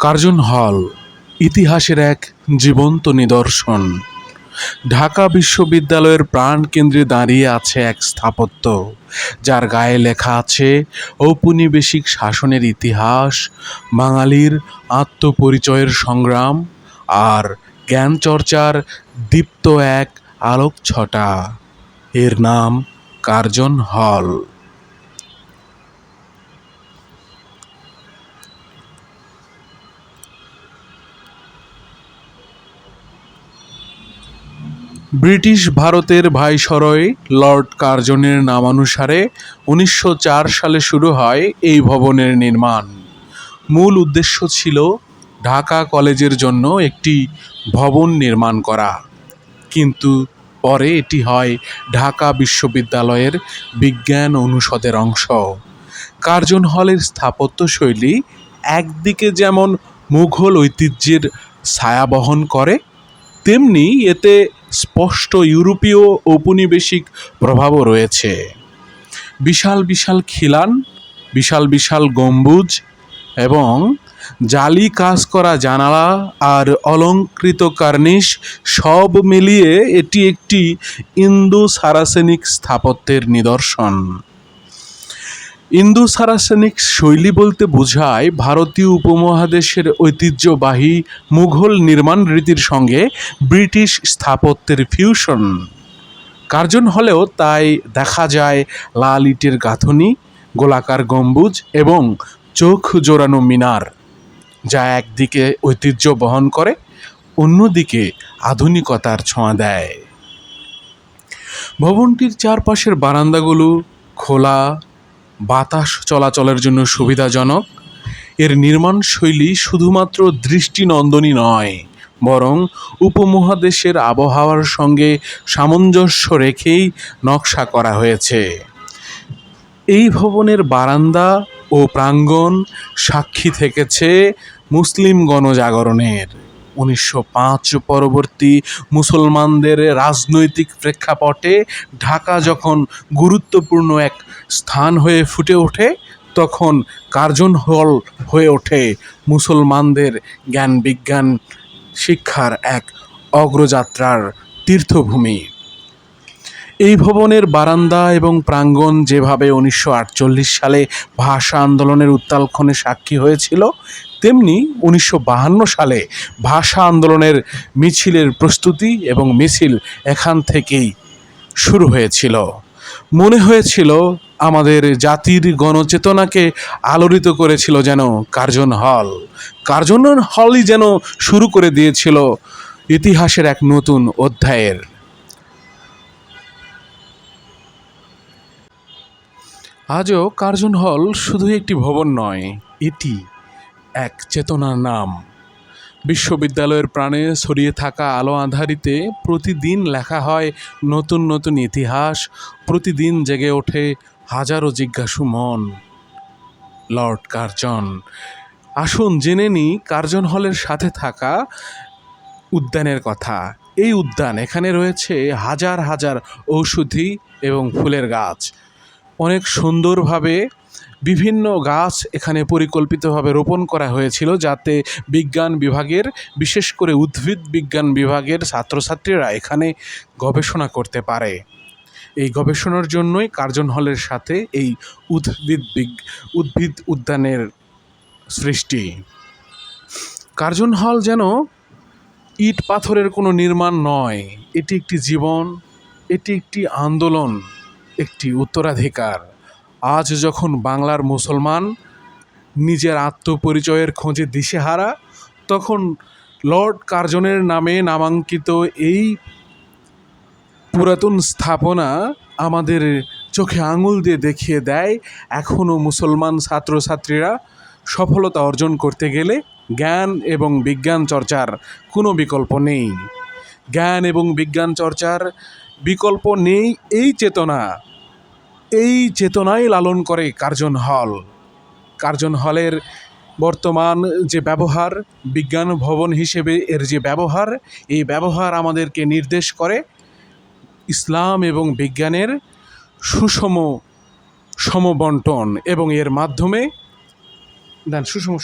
Curzon হল, ইতিহাসের এক জীবন্ত নিদর্শন। ঢাকা বিশ্ববিদ্যালয়ের প্রাণকেন্দ্রে দাঁড়িয়ে আছে এক স্থাপত্য, যার গায়ে লেখা আছে, ঔপনিবেশিক শাসনের ইতিহাস, বাঙালির আত্মপরিচয়ের সংগ্রাম, আর জ্ঞানচর্চার দীপ্ত এক আলোকছটা। এর নাম কার্জন হল। ব্রিটিশ ভারতের ভাইসরয় লর্ড কার্জনের নামানুসারে উনিশশো চার সালে শুরু হয় এই ভবনের নির্মাণ। মূল উদ্দেশ্য ছিল ঢাকা কলেজের জন্য একটি ভবন নির্মাণ করা। কিন্তু পরে এটি হয় ঢাকা বিশ্ববিদ্যালয়ের বিজ্ঞান অনুষদের অংশ। কার্জন হলের স্থাপত্যশৈলী একদিকে যেমন মুঘল ঐতিহ্যের ছায়া বহন করে, তেমনি এতে স্পষ্ট ইউরোপীয় ঔপনিবেশিক প্রভাবও রয়েছে। বিশাল বিশাল খিলান, বিশাল বিশাল গম্বুজ এবং জালি কাজ করা জানালা আর অলঙ্কৃত কার্নিশ সব মিলিয়ে এটি একটি ইন্দো সারাসেনিক স্থাপত্যের নিদর্শন। ইন্দো সারাসেনিক শৈলী বলতে বোঝায় ভারতীয় উপমহাদেশের ঐতিহ্যবাহী মুঘল নির্মাণ রীতির সঙ্গে ব্রিটিশ স্থাপত্যের ফিউশন কার্জন হলেও তাই দেখা যায় লাল ইটের গাঁথনি, গোলাকার গম্বুজ এবং চোখ জোড়ানো মিনার, যা একদিকে ঐতিহ্য বহন করে, অন্যদিকে আধুনিকতার ছোঁয়া দেয়। ভবনটির চারপাশের বারান্দাগুলো খোলা বাতাস চলাচলের জন্য সুবিধাজনক। এর নির্মাণ শৈলী শুধুমাত্র দৃষ্টিনন্দনই নয়, বরং উপমহাদেশের আবহাওয়ার সঙ্গে সামঞ্জস্য রেখেই নকশা করা হয়েছে। এই ভবনের বারান্দা ও প্রাঙ্গণ সাক্ষী থেকেছে মুসলিম গণজাগরণের। উনিশশো পাঁচ পরবর্তী মুসলমানদের রাজনৈতিক প্রেক্ষাপটে ঢাকা যখন গুরুত্বপূর্ণ এক স্থান হয়ে ফুটে ওঠে, তখন কার্জন হল হয়ে ওঠে মুসলমানদের জ্ঞান বিজ্ঞান শিক্ষার এক অগ্রযাত্রার তীর্থভূমি। এই ভবনের বারান্দা এবং প্রাঙ্গণ যেভাবে উনিশশো আটচল্লিশ সালে ভাষা আন্দোলনের উত্তালক্ষণে সাক্ষী হয়েছিল তেমনি উনিশশো সালে ভাষা আন্দোলনের মিছিলের প্রস্তুতি এবং মিছিল এখান থেকেই শুরু হয়েছিল। মনে হয়েছিল আমাদের জাতির গণচেতনাকে আলোড়িত করেছিল যেন কার্জন হল। কার্জন হলই যেন শুরু করে দিয়েছিল ইতিহাসের এক নতুন অধ্যায়ের। আজও কার্জন হল শুধু একটি ভবন নয়, এটি এক চেতনার নাম। বিশ্ববিদ্যালয়ের প্রাণে ছড়িয়ে থাকা আলো আধারিতে প্রতিদিন লেখা হয় নতুন নতুন ইতিহাস, প্রতিদিন জেগে ওঠে হাজারো জিজ্ঞাসু মন। লর্ড কার্জন, আসুন জেনে নিই কার্জন হলের সাথে থাকা উদ্যানের কথা। এই উদ্যান এখানে রয়েছে হাজার হাজার ঔষধি এবং ফুলের গাছ। অনেক সুন্দরভাবে বিভিন্ন গাছ এখানে পরিকল্পিতভাবে রোপণ করা হয়েছিল যাতে বিজ্ঞান বিভাগের, বিশেষ করে উদ্ভিদ বিজ্ঞান বিভাগের ছাত্রছাত্রীরা এখানে গবেষণা করতে পারে। এই গবেষণার জন্যই কার্জন হলের সাথে এই উদ্ভিদ উদ্ভিদ উদ্যানের সৃষ্টি। কার্জন হল যেন ইট পাথরের কোনো নির্মাণ নয়, এটি একটি জীবন, এটি একটি আন্দোলন, একটি উত্তরাধিকার। আজ যখন বাংলার মুসলমান নিজের আত্মপরিচয়ের খোঁজে দিশেহারা, তখন লর্ড কার্জনের নামে নামাঙ্কিত এই পুরাতন স্থাপনা আমাদের চোখে আঙুল দিয়ে দেখিয়ে দেয় এখনও মুসলমান ছাত্রছাত্রীরা সফলতা অর্জন করতে গেলে জ্ঞান এবং বিজ্ঞান চর্চার কোনো বিকল্প নেই। জ্ঞান এবং বিজ্ঞান চর্চার বিকল্প নেই এই চেতনা। এই চেতনাই লালন করে কার্জন হল। কার্জন হলের বর্তমান যে ব্যবহার, বিজ্ঞান ভবন হিসেবে এর যে ব্যবহার, এই ব্যবহার আমাদেরকে নির্দেশ করে ইসলাম এবং বিজ্ঞানের সুষম সমবন্টন এবং এর মাধ্যমে সুষম